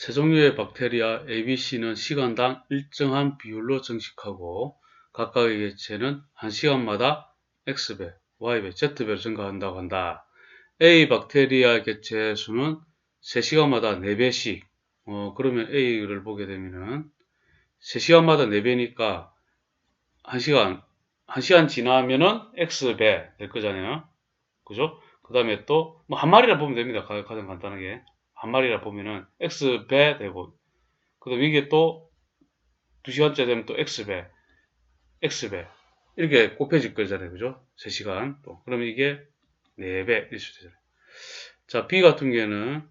세 종류의 박테리아 ABC는 시간당 일정한 비율로 증식하고 각각의 개체는 1시간마다 X배, Y배, Z배로 증가한다고 한다. A 박테리아 개체 수는 3시간마다 4배씩 어, 그러면 A를 보게 되면은 3시간마다 4배니까 1시간 1시간 지나면은 X배 될 거잖아요. 그죠? 그 다음에 또 뭐 한 마리라 보면 됩니다. 가- 가장 간단하게. 한 마리라 보면은 X배 되고 그 다음에 이게 또 2시간째 되면 또 X배 X배 이렇게 곱해질 거잖아요. 그죠? 3시간 또 그러면 이게 4배 이럴 수 되잖아요. 자 B 같은 경우에는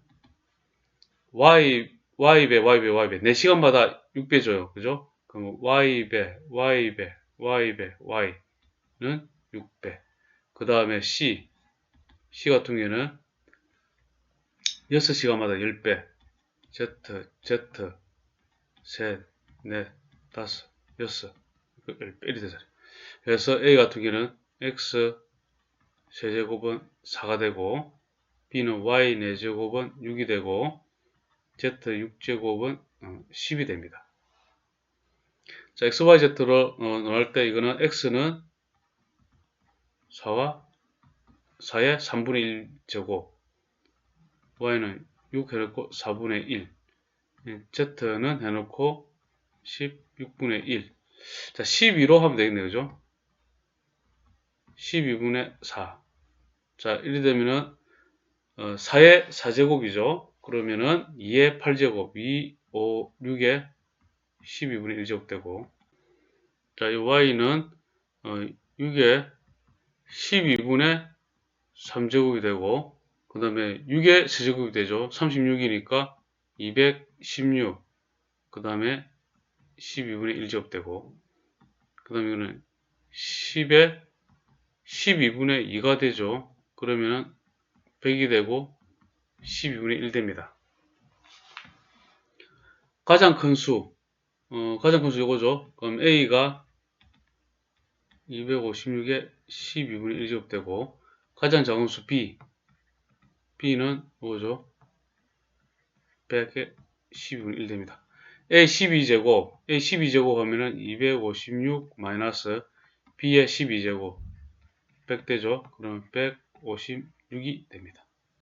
Y Y배 Y배 Y배 4시간마다 6배 줘요. 그죠? 그럼 Y배 Y배 Y배 Y는 6배 그 다음에 C C 같은 경우에는 6시간마다 10배 Z, Z, 셋, 넷, 다섯, 여섯, 그 10배 이렇게 되잖아요. 그래서 A 같은 경우는 X 세제곱은 4가 되고 B는 Y 4제곱은 6이 되고 Z 6제곱은 10이 됩니다. 자, X, Y, Z로 어, 넣을 때 이거는 X는 4와 4의 3분의 1제곱 y는 6 해놓고 4분의 1 예, z는 해놓고 16분의 1 자, 12로 하면 되겠네요. 그죠? 12분의 4 자, 이렇게 되면은 어, 4의 4제곱이죠. 그러면은 2의 8제곱 2, 5, 6의 12분의 1제곱 되고 자, 이 y는 어, 6의 12분의 3제곱이 되고 그 다음에 6의 세제곱이 되죠. 36이니까 216. 그 다음에 12분의 1 제곱 되고, 그 다음에 이거는 10의 12분의 2가 되죠. 그러면은 100이 되고 12분의 1 됩니다. 가장 큰 수, 어, 가장 큰 수 이거죠. 그럼 A가 256에 12분의 1 제곱 되고, 가장 작은 수 B, B는 뭐죠? 100에 12분의 1 됩니다. A 12제곱, A 12제곱 하면은 256 마이너스 B의 12제곱 100 되죠? 그러면 156이 됩니다.